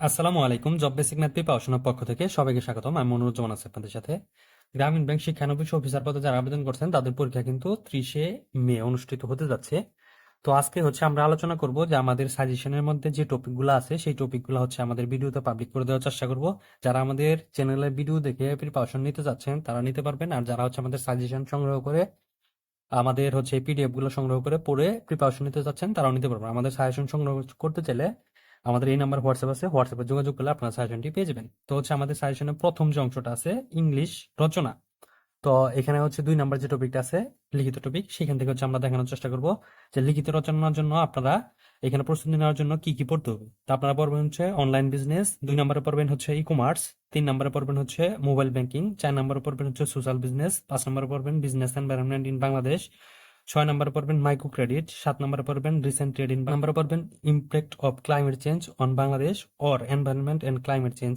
আসসালামু আলাইকুম job basic math প্রিপারেশনের পক্ষ থেকে সবাইকে স্বাগতম। আমি মনোরঞ্জন আছি আপনাদের সাথে। গ্রামীণ ব্যাংক শিক্ষানবিশ অফিসার পদে যারা আবেদন করছেন, তাদের পরীক্ষা কিন্তু ত্রিশে মে অনুষ্ঠিত হতে যাচ্ছে। তো আজকে হচ্ছে আমরা আলোচনা করব যে আমাদের সাজেশনের মধ্যে যে টপিকগুলো আছে, সেই টপিকগুলো হচ্ছে আমাদের ভিডিওতে পাবলিক করে দেওয়ার চেষ্টা করব। যারা আমাদের চ্যানেলে ভিডিও দেখে প্রিপারেশন নিতে যাচ্ছেন, তারা নিতে পারবেন। আর যারা হচ্ছে আমাদের সাজেশন সংগ্রহ করে, আমাদের হচ্ছে পিডিএফগুলো সংগ্রহ করে পড়ে প্রিপারেশন নিতে যাচ্ছেন, তারাও নিতে পারবেন। আমাদের সাজেশন সংগ্রহ করতে চাইলে আমাদের এই নাম্বার হোয়াটসঅ্যাপ আছে। হোয়াটসঅ্যাপে যোগাযোগ করলে আপনার সাজেশনটি পেয়ে যাবেন। তো হচ্ছে আমাদের সাজেশনের প্রথম যে অংশটা আছে ইংলিশ রচনা। তো এখানে হচ্ছে দুই নাম্বার যে টপিকটা আছে, লিখিত টপিক সেখান থেকে হচ্ছে আমরা দেখানোর চেষ্টা করব যে লিখিত রচনার জন্য আপনারা এখানে প্রস্তুতি নেওয়ার জন্য কি কি পড়তে হবে। তো আপনারা পড়বেন হচ্ছে অনলাইন বিজনেস দুই নম্বরে পড়বেন হচ্ছে ই কমার্স তিন নম্বরে পড়বেন হচ্ছে মোবাইল ব্যাংকিং চার নম্বরে পড়বেন হচ্ছে সোশ্যাল বিজনেস পাঁচ নম্বরে পড়বেন বিজনেস এনভায়রনমেন্ট ইন বাংলাদেশ ছয় নম্বরে পড়বেন মাইক্রো ক্রেডিট সাত নম্বরে পড়বেন রিসেন্ট ট্রেড ইন নম্বরে পড়বেন impact of climate change on Bangladesh or environment and climate change.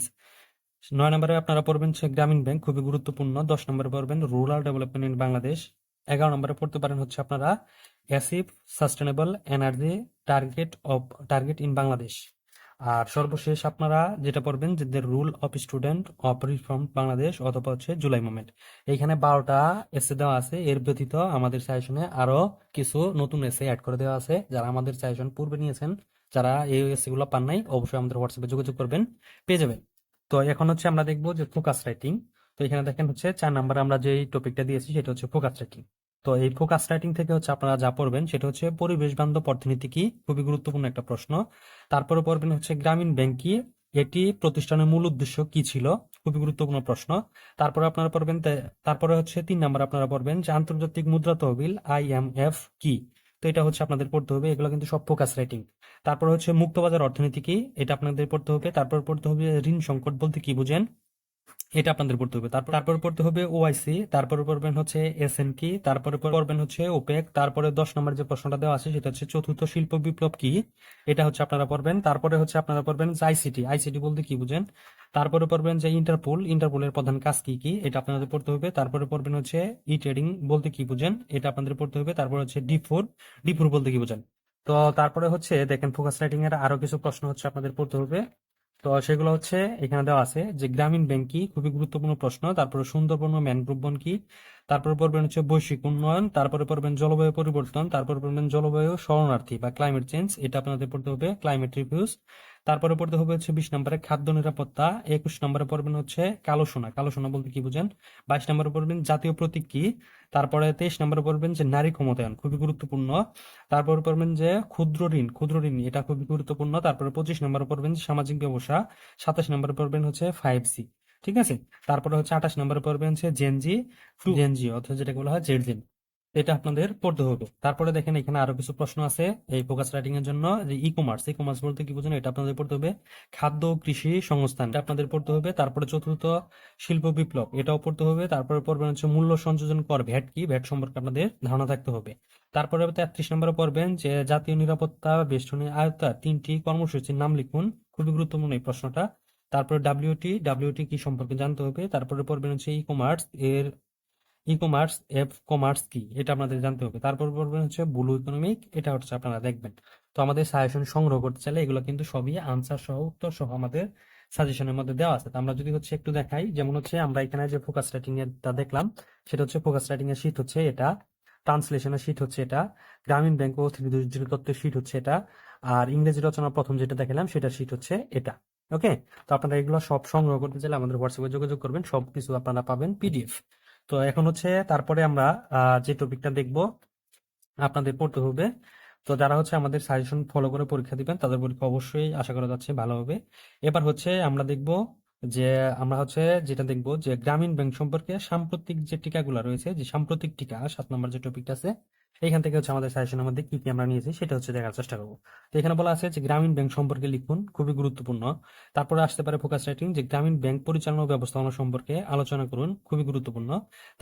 নয় নম্বরে আপনারা পড়বেন হচ্ছে গ্রামীণ ব্যাংক, খুবই গুরুত্বপূর্ণ। দশ নম্বরে পড়বেন রুরাল ডেভেলপমেন্ট ইন বাংলাদেশ। এগারো নম্বরে পড়তে পারেন হচ্ছে আপনারা achieve sustainable energy target of target in Bangladesh. আর সর্বশেষ আপনারা যেটা পড়বেন যে the rule of student of reform Bangladesh অথবা হচ্ছে জুলাই মুভমেন্ট এইখানে বারোটা এসে দেওয়া আছে। এর ব্যতীত আমাদের সাজেশনে আরও কিছু নতুন এসে অ্যাড করে দেওয়া আছে। যারা আমাদের সাজেশন পূর্বে নিয়েছেন, যারা এই এসে গুলো পান নাই, অবশ্যই আমাদের হোয়াটসঅ্যাপে যোগাযোগ করবেন, পেয়ে যাবেন। তো এখন হচ্ছে আমরা দেখব যে ফোকাস রাইটিং তো এখানে দেখেন হচ্ছে চার নাম্বার আমরা যে টপিকটা দিয়েছি, সেটা হচ্ছে ফোকাস রাইটিং তো এই ফোকাস রাইটিং থেকে হচ্ছে আপনারা যা পড়বেন সেটা হচ্ছে পরিবেশ বান্ধব অর্থনীতি কি? খুবই গুরুত্বপূর্ণ একটা প্রশ্ন। তারপরে পড়বেন হচ্ছে গ্রামীণ ব্যাংক কি? এটি প্রতিষ্ঠানের মূল উদ্দেশ্য কি ছিল? খুবই গুরুত্বপূর্ণ প্রশ্ন। তারপরে আপনারা পড়বেন তারপরে হচ্ছে তিন নাম্বার আপনারা পড়বেন যে আন্তর্জাতিক মুদ্রা তহবিল আইএমএফ কি? তো এটা হচ্ছে আপনাদের পড়তে হবে, এগুলো কিন্তু সব ফোকাস রাইটিং তারপরে হচ্ছে মুক্তবাজার অর্থনীতি কি? এটা আপনাদের পড়তে হবে। তারপর পড়তে হবে ঋণ সংকট বলতে কি বুঝেন? এটা আপনাদের পড়তে হবে। তারপর তারপর পড়তে হবে ওআইসি তারপরে পড়বেন হচ্ছে এসএন কি তারপরে পড়বেন হচ্ছে ওপেক তারপরে দশ নম্বর যে প্রশ্নটা দেওয়া আছে সেটা হচ্ছে চতুর্থ শিল্প বিপ্লব কি? এটা হচ্ছে আপনারা পড়বেন। তারপরে হচ্ছে আপনারা পড়বেন আইসিটি আইসিটি বলতে কি বুঝেন? তারপরে পড়বেন যে ইন্টারপোল ইন্টারপোলের প্রধান কাজ কি কি? এটা আপনাদের পড়তে হবে। তারপরে পড়বেন হচ্ছে ই ট্রেডিং বলতে কি বুঝেন? এটা আপনাদের পড়তে হবে। তারপর হচ্ছে ডি ফোর ডি ফোর বলতে কি বুঝেন? তো তারপরে হচ্ছে দেখেন ফোকাস রাইটিং এর আরও কিছু প্রশ্ন হচ্ছে আপনাদের পড়তে হবে। তো সেগুলো হচ্ছে এখানে দেওয়া আছে যে গ্রামীণ ব্যাংক কি? খুবই গুরুত্বপূর্ণ প্রশ্ন। তারপরে সুন্দরবন ম্যানগ্রোভ বন কি? তারপরে পড়বেন হচ্ছে বৈশ্বিক উন্নয়ন। তারপরে পড়বেন জলবায়ু পরিবর্তন। তারপরে পড়বেন জলবায়ু শরণার্থী বা ক্লাইমেট চেঞ্জ এটা আপনাদের পড়তে হবে ক্লাইমেট রিভিউজ তারপরে পড়তে হবে হচ্ছে বিশ নম্বরে খাদ্য নিরাপত্তা একুশ নম্বরে পড়বেন হচ্ছে কালো সোনা। কালো সোনা বলতে কি বুঝেন? বাইশ নম্বরে পড়বেন জাতীয় প্রতীক কি? তারপরে তেইশ নম্বরে পড়বেন যে নারী ক্ষমতায়ন খুবই গুরুত্বপূর্ণ। তারপরে পড়বেন যে ক্ষুদ্র ঋণ ক্ষুদ্র ঋণ এটা খুবই গুরুত্বপূর্ণ। তারপরে পঁচিশ নম্বরে পড়বেন সামাজিক ব্যবসা সাতাশ নম্বরে পড়বেন হচ্ছে ফাইভ সি ঠিক আছে? তারপরে হচ্ছে আঠাশ নম্বরে পড়বেন হচ্ছে জেনজি জেনজি অর্থাৎ যেটাকে বলা হয় জেডজেন এটা আপনাদের পড়তে হবে। তারপরে দেখেন এখানে আরও কিছু প্রশ্ন আছে এই ফোকাস রাইটিং এর জন্য। ই কমার্স ই কমার্স বলতে কি বুঝেন? এটা আপনাদের পড়তে হবে। খাদ্য কৃষি সংস্থান, এটা আপনাদের পড়তে হবে। তারপরে চতুর্থ, শিল্প বিপ্লব, এটাও পড়তে হবে। তারপরে পড়বেন হচ্ছে মূল্য সংযোজন কর, ভ্যাট কি? ভ্যাট সম্পর্কে আপনাদের ধারণা থাকতে হবে। তারপরে তেত্রিশ নম্বরে পড়বেন যে জাতীয় নিরাপত্তা বেষ্টনী আয়ত্তা তিনটি কর্মসূচির নাম লিখুন। খুবই গুরুত্বপূর্ণ এই প্রশ্নটা। তারপরে ডাব্লিউটি ডাব্লিউটি কি সম্পর্কে জানতে হবে? তারপরে পড়বেন হচ্ছে ই কমার্স এর ই কমার্স এফ কমার্স কি এটা আপনাদের জানতে হবে। তারপর পড়বেন হচ্ছে ব্লু ইকোনমিক এটা হচ্ছে আপনারা দেখবেন। তো আমাদের সাজেশন সংগ্রহ করতে চাইলে এগুলো কিন্তু সবই আনসার সহ, উত্তর সহ আমাদের সাজেশনের মধ্যে দেওয়া আছে। আমরা যদি হচ্ছে একটু দেখাই, যেমন হচ্ছে আমরা এখানে যে ফোকাস রাইটিং এরটা দেখলাম, সেটা হচ্ছে ফোকাস রাইটিং এর শীট হচ্ছে এটা ট্রান্সলেশনের শীট হচ্ছে এটা, গ্রামীণ ব্যাংক ও থ্রি তত্ত্বের শীট হচ্ছে এটা, আর ইংরেজি রচনা প্রথম যেটা দেখালাম সেটা শীট হচ্ছে এটা। ওকে তো আপনারা এগুলো সব সংগ্রহ করতে চাইলে আমাদের হোয়াটসঅ্যাপে যোগাযোগ করবেন সব কিছু আপনারা পাবেন পিডিএফ তো এখন হচ্ছে তারপরে আমরা যে টপিকটা দেখব, আপনাদের পড়তে হবে। তো যারা হচ্ছে আমাদের সাজেশন ফলো করে পরীক্ষা দিবেন, তাদের পরীক্ষা অবশ্যই আশা করা যাচ্ছে ভালো হবে। এবার হচ্ছে আমরা দেখব যে, আমরা হচ্ছে যেটা দেখব যে, গ্রামীণ ব্যাংক সম্পর্কে সাম্প্রতিক যে টিকাগুলো রয়েছে, যে সাম্প্রতিক টিকা, সাত নম্বর যে টপিকটা আছে এখান থেকে হচ্ছে আমাদের সাজেশনের মধ্যে কি কি আমরা নিয়েছি, সেটা হচ্ছে দেখার চেষ্টা করব। তো এখানে বলা আছে যে গ্রামীণ ব্যাংক সম্পর্কে লিখুন, খুবই গুরুত্বপূর্ণ। তারপরে আসতে পারে ফোকাস রাইটিং যে গ্রামীণ ব্যাংক পরিচালনা ব্যবস্থাপনা সম্পর্কে আলোচনা করুন, খুবই গুরুত্বপূর্ণ।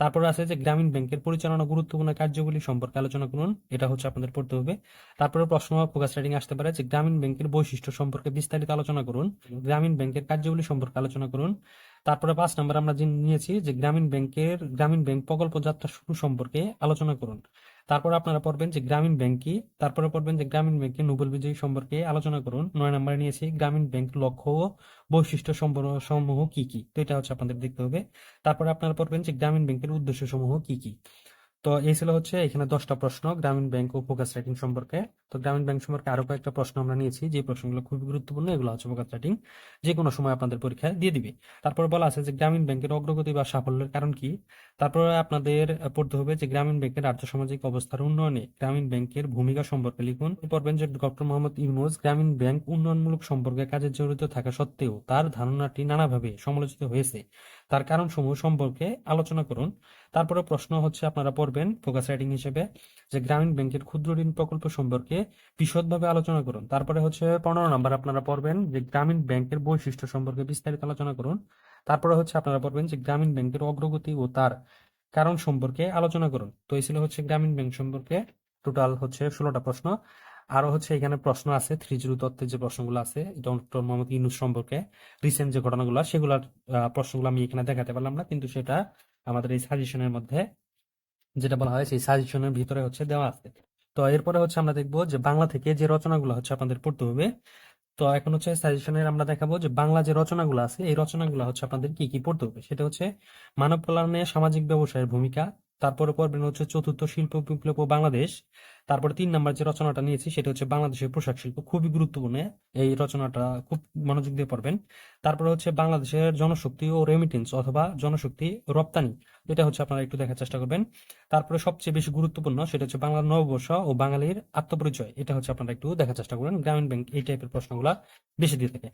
তারপরে আছে যে গ্রামীণ ব্যাংকের পরিচালনা গুরুত্বপূর্ণ কার্যগুলি সম্পর্কে আলোচনা করুন, এটা হচ্ছে আপনাদের পড়তে হবে। তারপরে প্রশ্ন ফোকাস রাইটিং আসতে পারে যে গ্রামীণ ব্যাংকের বৈশিষ্ট্য সম্পর্কে বিস্তারিত আলোচনা করুন, গ্রামীণ ব্যাংকের কার্যগুলি সম্পর্কে আলোচনা করুন। তারপরে পাঁচ নম্বর আমরা যে নিয়েছি যে গ্রামীণ ব্যাংকের, গ্রামীণ ব্যাংক প্রকল্প যাত্রা শুরু সম্পর্কে আলোচনা করুন। তারপরে আপনারা পড়বেন যে গ্রামীণ ব্যাংক কি? তারপরে পড়বেন যে গ্রামীণ ব্যাংকের নোবেল বিজয়ী সম্পর্কে আলোচনা করুন। নয় নম্বরে নিয়েছি, গ্রামীণ ব্যাংক লক্ষ্য ও বৈশিষ্ট্য সমূহ কি কি? তো এটা হচ্ছে আপনাদের দেখতে হবে। তারপরে আপনারা পড়বেন যে গ্রামীণ ব্যাংকের উদ্দেশ্য সমূহ কি কি? তো এই ছিল হচ্ছে এখানে দশটা প্রশ্ন গ্রামীণ ব্যাংক ও ফোকাস রাইটিং সম্পর্কে। তো গ্রামীণ ব্যাংক সম্পর্কে আরও কয়েকটা প্রশ্ন আমরা নিয়েছি, যে প্রশ্নগুলো খুবই গুরুত্বপূর্ণ, এগুলো হচ্ছে ফোকাস রাইটিং যে কোনো সময় আপনাদের পরীক্ষায় দিয়ে দিবে। তারপর বলা আছে যে গ্রামীণ ব্যাংকের অগ্রগতি বা সাফল্যের কারণ কি? তারপরে আপনাদের পড়তে হবে যে গ্রামীণ ব্যাংকের আর্থসামাজিক অবস্থার উন্নয়নে গ্রামীণ ব্যাংকের ভূমিকা সম্পর্কে লিখুন। পড়বেন যে ডক্টর মোহাম্মদ ইউনুস গ্রামীণ ব্যাংক উন্নয়নমূলক সম্পর্কে কাজে জড়িত থাকা সত্ত্বেও তার ধারণাটি নানাভাবে সমালোচিত হয়েছে। তার কারণ কারণসমূহ সম্পর্কে আলোচনা করুন। তারপরে প্রশ্ন হচ্ছে, আপনারা পড়বেন ফোকাস রাইটিং হিসেবে, যে গ্রামীণ ব্যাংকের ক্ষুদ্র ঋণ প্রকল্প সম্পর্কে বিশদভাবে আলোচনা করুন। তারপরে হচ্ছে পনেরো নাম্বার, আপনারা পড়বেন যে গ্রামীণ ব্যাংকের বৈশিষ্ট্য সম্পর্কে বিস্তারিত আলোচনা করুন। তারপরে হচ্ছে আপনারা পড়বেন যে গ্রামীণ ব্যাংকের অগ্রগতি ও তার কারণ সম্পর্কে আলোচনা করুন। তো এই ছিল হচ্ছে গ্রামীণ ব্যাংক সম্পর্কে। টোটাল হচ্ছে ষোলোটা প্রশ্ন। আরও হচ্ছে এখানে প্রশ্ন আছে থ্রি জিরো তত্ত্বের যে প্রশ্নগুলো আছে ডক্টর মোহাম্মদ ইউনুস সম্পর্কে রিসেন্ট যে ঘটনাগুলো, সেগুলোর প্রশ্নগুলো আমি এখানে দেখাতে পারলাম না, কিন্তু সেটা আমাদের এই সাজেশনের মধ্যে যেটা বলা হয়, সেই সাজেশনের ভিতরে হচ্ছে দেওয়া আছে। তো এরপরে হচ্ছে আমরা দেখব যে বাংলা থেকে যে রচনাগুলো হচ্ছে আপনাদের পড়তে হবে, তো এখন হচ্ছে সাজেশনের আমরা দেখাবো যে বাংলা যে রচনাগুলো আছে, এই রচনাগুলো হচ্ছে আপনাদের কি কি পড়তে হবে? সেটা হচ্ছে মানব কল্যাণে সামাজিক ব্যবসায়ের ভূমিকা, তারপরে পড়বেন হচ্ছে চতুর্থ শিল্প বিপ্লব ও বাংলাদেশ তারপরে তিন নাম্বার যে রচনাটা নিয়েছি, সেটা হচ্ছে বাংলাদেশের পোশাক শিল্প। খুবই গুরুত্বপূর্ণ এই রচনাটা, খুব মনোযোগ দিয়ে পড়বেন। তারপরে হচ্ছে বাংলাদেশের জনশক্তি ও রেমিটেন্স অথবা জনশক্তি রপ্তানি, এটা হচ্ছে আপনারা একটু দেখার চেষ্টা করবেন। তারপরে সবচেয়ে বেশি গুরুত্বপূর্ণ সেটা হচ্ছে বাংলার নববর্ষ ও বাঙালির আত্মপরিচয়, এটা হচ্ছে আপনারা একটু দেখার চেষ্টা করবেন। গ্রামীণ ব্যাংক এই টাইপের প্রশ্নগুলা বেশি দিয়ে থাকে।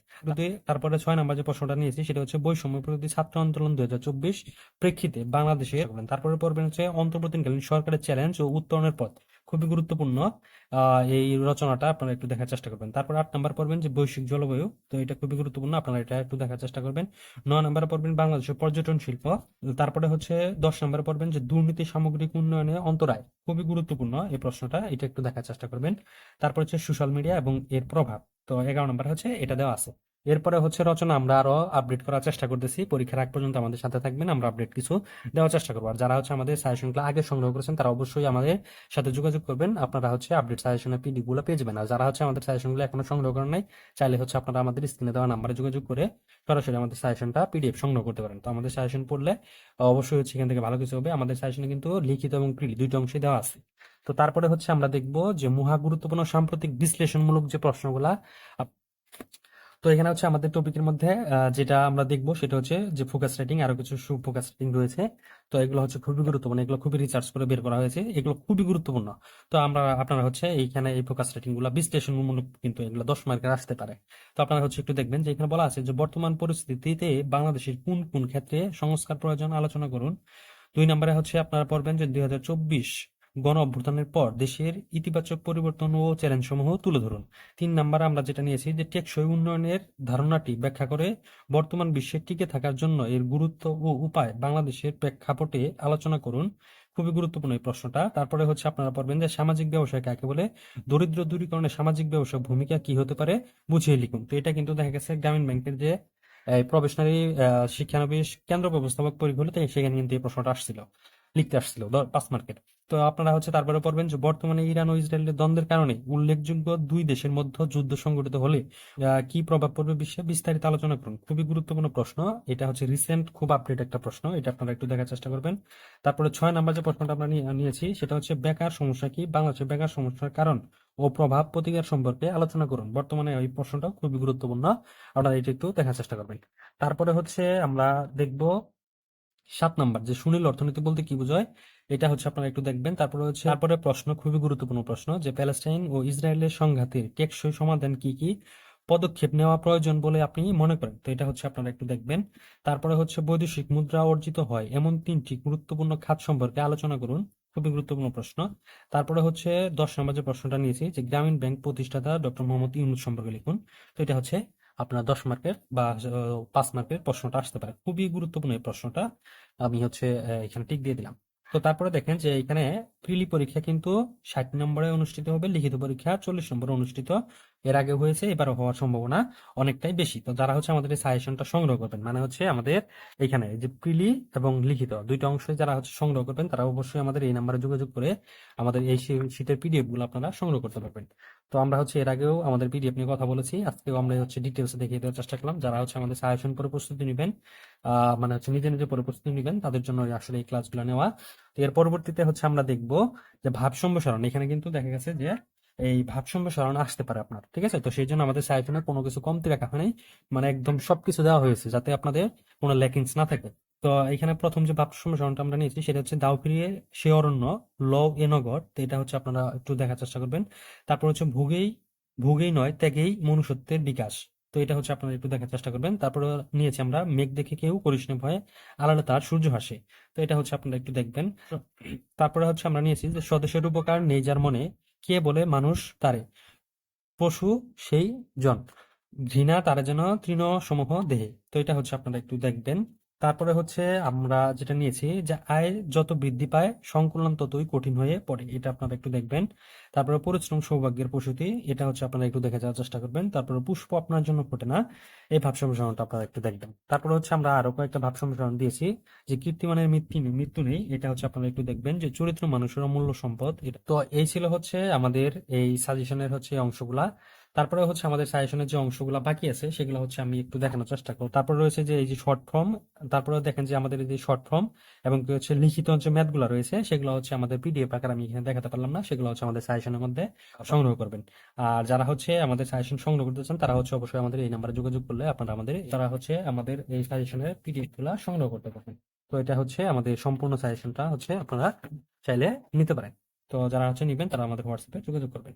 তারপরে ছয় নাম্বার যে প্রশ্নটা নিয়েছি, সেটা হচ্ছে বৈষম্য প্রতি ছাত্র আন্দোলন দুই হাজার চব্বিশ প্রেক্ষিতে বাংলাদেশে, তারপরে পড়বেন হচ্ছে অন্তর্বর্তীকালীন সরকারের চ্যালেঞ্জ ও উত্তরণের পথ। খুবই গুরুত্বপূর্ণ। এই রচনাটা আপনারা একটু দেখার চেষ্টা করবেন। তারপর আট নাম্বার পড়বেন যে বৈশ্বিক জলবায়ু। তো এটা খুবই গুরুত্বপূর্ণ, আপনারা এটা একটু দেখার চেষ্টা করবেন। নয় নাম্বারে পড়বেন বাংলাদেশের পর্যটন শিল্প। তারপরে হচ্ছে দশ নম্বরে পড়বেন যে দুর্নীতি সামগ্রিক উন্নয়নে অন্তরায়। খুবই গুরুত্বপূর্ণ এই প্রশ্নটা, এটা একটু দেখার চেষ্টা করবেন। তারপর হচ্ছে সোশ্যাল মিডিয়া এবং এর প্রভাব। তো এগারো নম্বর হচ্ছে এটা দেওয়া আছে। এরপরে হচ্ছে রচনা, আমরা আরও আপডেট করার চেষ্টা করতেছি। পরীক্ষার আগ পর্যন্ত আমাদের সাথে থাকবেন, আমরা আপডেট কিছু দেওয়ার চেষ্টা করব। আর যারা হচ্ছে আমাদের সাজেশনগুলো আগে সংগ্রহ করেছেন, তারা অবশ্যই আমাদের সাথে যোগাযোগ করবেন। আপনারা হচ্ছে আপডেট সাজেশনের পিডি গুলো পেয়ে যাবেন। আর যারা হচ্ছে আমাদের সাজেশনগুলো এখনও সংগ্রহ করেন নাই, চাইলে হচ্ছে আপনারা আমাদের স্ক্রিনে দেওয়া নাম্বারে যোগাযোগ করে সরাসরি আমাদের সাজেশনটা পিডিএফ সংগ্রহ করতে পারেন। তো আমাদের সাজেশন পড়লে অবশ্যই হচ্ছে এখান থেকে ভালো কিছু হবে। আমাদের সাজেশনে কিন্তু লিখিত এবং প্রিলি দুইটা অংশই দেওয়া আছে। তো তারপরে হচ্ছে আমরা দেখব যে মহা গুরুত্বপূর্ণ সাম্প্রতিক বিশ্লেষণমূলক যে প্রশ্নগুলা তো এখানে হচ্ছে আমাদের টপিকের মধ্যে যেটা আমরা দেখব সেটা হচ্ছে যে ফোকাস রাইটিং আরও কিছু সু ফোকাস রাইটিং রয়েছে। তো এগুলো হচ্ছে খুবই গুরুত্বপূর্ণ, এগুলো খুবই রিসার্চ করে বের করা হয়েছে, এগুলো খুবই গুরুত্বপূর্ণ। তো আমরা, আপনারা হচ্ছে এইখানে এই ফোকাস রাইটিংগুলা বিশ্লেষণমূলক কিন্তু এগুলো দশ মার্কের আসতে পারে। তো আপনারা হচ্ছে একটু দেখবেন যে এখানে বলা আছে যে বর্তমান পরিস্থিতিতে বাংলাদেশের কোন কোন ক্ষেত্রে সংস্কার প্রয়োজন আলোচনা করুন। দুই নম্বরে হচ্ছে আপনারা পড়বেন যে দুই হাজার চব্বিশ গণ অভ্যুত্থানের পর দেশের ইতিবাচক পরিবর্তন ও চ্যালেঞ্জ সমূহ তুলে ধরুন। তিন নম্বরে আমরা যেটা নিয়েছি যে টেকসই উন্নয়নের ধারণাটি ব্যাখ্যা করে বর্তমান বিশ্বে টিকে থাকার জন্য এর গুরুত্ব ও উপায় বাংলাদেশের প্রেক্ষাপটে আলোচনা করুন। খুবই গুরুত্বপূর্ণ এই প্রশ্নটা। তারপরে হচ্ছে আপনারা পড়বেন যে সামাজিক ব্যবসায় কাকে বলে? দরিদ্র দূরীকরণে সামাজিক ব্যবসার ভূমিকা কি হতে পারে? বুঝিয়ে লিখুন। তো এটা কিন্তু দেখা গেছে গ্রামীণ ব্যাংকের যে প্রবেশনারি শিক্ষানবিশ কেন্দ্র ব্যবস্থাপক পরীক্ষা সেখানে কিন্তু এই প্রশ্নটা আসছিল। লিখতে আসছিল পাঁচ মার্কের তো আপনারা হচ্ছে তারপরে পড়বেন যে বর্তমানে ইরান ও ইসরায়েলের দ্বন্দ্বের কারণে উল্লেখযোগ্য দুই দেশের মধ্যে যুদ্ধ সংঘটিত হলে কি প্রভাব পড়বে বিশ্বে বিস্তারিত আলোচনা করুন। খুবই গুরুত্বপূর্ণ প্রশ্ন। এটা হচ্ছে রিসেন্ট খুব আপডেট একটা প্রশ্ন, এটা আপনারা একটু দেখার চেষ্টা করবেন। তারপরে ছয় নাম্বার যে প্রশ্নটা আমরা নিয়ে- নিয়েছি, সেটা হচ্ছে বেকার সমস্যা কি? বাংলাদেশের বেকার সমস্যার কারণ ও প্রভাব প্রতিকার সম্পর্কে আলোচনা করুন। বর্তমানে এই প্রশ্নটা খুবই গুরুত্বপূর্ণ, আপনারা এটা একটু দেখার চেষ্টা করবেন। তারপরে হচ্ছে আমরা দেখব সাত নাম্বার, যে সুনীল অর্থনীতি বলতে কি বোঝায়? এটা হচ্ছে আপনারা একটু দেখবেন। তারপরে হচ্ছে তারপরে প্রশ্ন, খুবই গুরুত্বপূর্ণ প্রশ্ন, যে প্যালেস্টাইন ও ইসরায়েলের সংঘাতের টেকসই সমাধান কি কি? পদক্ষেপ নেওয়া প্রয়োজন বলে আপনি মনে করেন। তো এটা হচ্ছে আপনারা একটু দেখবেন। তারপরে হচ্ছে বৈদেশিক মুদ্রা অর্জিত হয়, এমন তিনটি গুরুত্বপূর্ণ খাত সম্পর্কে আলোচনা করুন। খুবই গুরুত্বপূর্ণ প্রশ্ন। তারপরে হচ্ছে দশ নম্বর যে প্রশ্নটা নিয়েছি, যে গ্রামীণ ব্যাংক প্রতিষ্ঠাতা ডক্টর মোহাম্মদ ইউনুস সম্পর্কে লিখুন। তো এটা হচ্ছে আপনার দশ মার্কের বা পাঁচ মার্কের প্রশ্নটা আসতে পারে। খুবই গুরুত্বপূর্ণ এই প্রশ্নটা। আমি হচ্ছে এখানে টিক দিয়ে দিলাম। তো তারপরে দেখেন যে এখানে প্রিলি পরীক্ষা কিন্তু ষাট নম্বরে অনুষ্ঠিত হবে, লিখিত পরীক্ষা চল্লিশ নম্বরে অনুষ্ঠিত এর আগে হয়েছে, এবারও হওয়ার সম্ভাবনা অনেকটাই বেশি। তো যারা হচ্ছে আমাদের এই সাজেশনটা সংগ্রহ করবেন মানে হচ্ছে আমাদের এখানে যে প্রিলি এবং লিখিত দুইটা অংশে যারা হচ্ছে সংগ্রহ করবেন, তারা অবশ্যই আমাদের এই নাম্বারে যোগাযোগ করে আমাদের এই শীটের পিডিএফগুলো আপনারা সংগ্রহ করতে পারবেন। তো আমরা হচ্ছে এর আগেও আমাদের পিডিএফ নিয়ে কথা বলেছি, আজকেও আমরা হচ্ছে ডিটেলস দেখিয়ে দেওয়ার চেষ্টা করলাম। যারা হচ্ছে আমাদের সাজেশন পরে প্রস্তুতি নেবেন মানে হচ্ছে নিজে নিজে পরে প্রস্তুতি নেবেন, তাদের জন্য আসলে এই ক্লাসগুলো নেওয়া। এর পরবর্তীতে হচ্ছে আমরা দেখব যে ভাব সম্প্রসারণ এখানে কিন্তু দেখা গেছে যে এই ভাব সম্প্রসারণ আসতে পারে আপনার, ঠিক আছে? তো সেই জন্য আমাদের সাজেশনের কোনো কিছু কমতি রাখা হয়নি। মানে একদম সবকিছু দেওয়া হয়েছে যাতে আপনাদের কোনো ল্যাকিংস না থাকে। তো এখানে প্রথম যে ভাব সম্প্রসারণটা আমরা নিয়েছি সেটা হচ্ছে দাও ফিরিয়ে সে অরণ্য ল এ নগর, তো এটা হচ্ছে আপনারা একটু দেখার চেষ্টা করবেন। তারপর হচ্ছে ভুগেই ভুগেই নয়, ত্যাগেই মনুষ্যত্বের বিকাশ। তো এটা হচ্ছে আপনারা একটু দেখার চেষ্টা করবেন। তারপরে নিয়েছি আমরা মেঘ দেখে কেউ করিস না ভয়ে আলাদা তার সূর্য হাসে তো এটা হচ্ছে আপনারা একটু দেখবেন। তারপরে হচ্ছে আমরা নিয়েছি যে স্বদেশের উপকার নেই যার মনে কে বলে মানুষ তারে? পশু সেই জন। ঘৃণা তারা যেন তৃণ সমূহ দেহে। তো এটা হচ্ছে আপনারা একটু দেখবেন। তারপরে হচ্ছে আমরা যেটা নিয়েছি যে আয় যত বৃদ্ধি পায়, সংকুলন ততই কঠিন হয়ে পড়ে। এটা আপনারা একটু দেখবেন। তারপরে পরিশ্রম সৌভাগ্যের প্রসূতি, এটা হচ্ছে আপনারা একটু দেখে যাওয়ার চেষ্টা করবেন। তারপরে পুষ্প আপনার জন্য ফোটে না। এই ভাব সম্প্রসারণটা আপনারা একটু দেখবেন। তারপরে হচ্ছে আমরা আরও কয়েকটা ভাব সম্প্রসারণ দিয়েছি যে কীর্তিমানের মৃত্যু মৃত্যু নেই, এটা হচ্ছে আপনারা একটু দেখবেন যে চরিত্র মানুষের অমূল্য সম্পদ। এটা- তো এই ছিল হচ্ছে আমাদের এই সাজেশনের হচ্ছে অংশগুলা। তারপরে হচ্ছে আমাদের সাজেশনের যে অংশগুলো বাকি আছে সেগুলো হচ্ছে আমি একটু দেখানোর চেষ্টা করব। তারপরে রয়েছে যে এই যে শর্ট ফর্ম তারপরে দেখেন যে আমাদের এই যে শর্ট ফর্ম এবং হচ্ছে লিখিত যে ম্যাথগুলো রয়েছে সেগুলো হচ্ছে আমাদের পিডিএফ আকার আমি এখানে দেখাতে পারলাম না সেগুলো হচ্ছে আমাদের সাজেশনের মধ্যে সংগ্রহ করবেন। আর যারা হচ্ছে আমাদের সাজেশন সংগ্রহ করতে চান তারা হচ্ছে অবশ্যই আমাদের এই নাম্বারে যোগাযোগ করলে আপনারা আমাদের তারা হচ্ছে আমাদের এই সাজেশনের পিডিএফগুলা সংগ্রহ করতে পারবেন। তো এটা হচ্ছে আমাদের সম্পূর্ণ সাজেশনটা হচ্ছে আপনারা চাইলে নিতে পারেন। তো যারা হচ্ছে নিবেন তারা আমাদের হোয়াটসঅ্যাপে যোগাযোগ করবেন।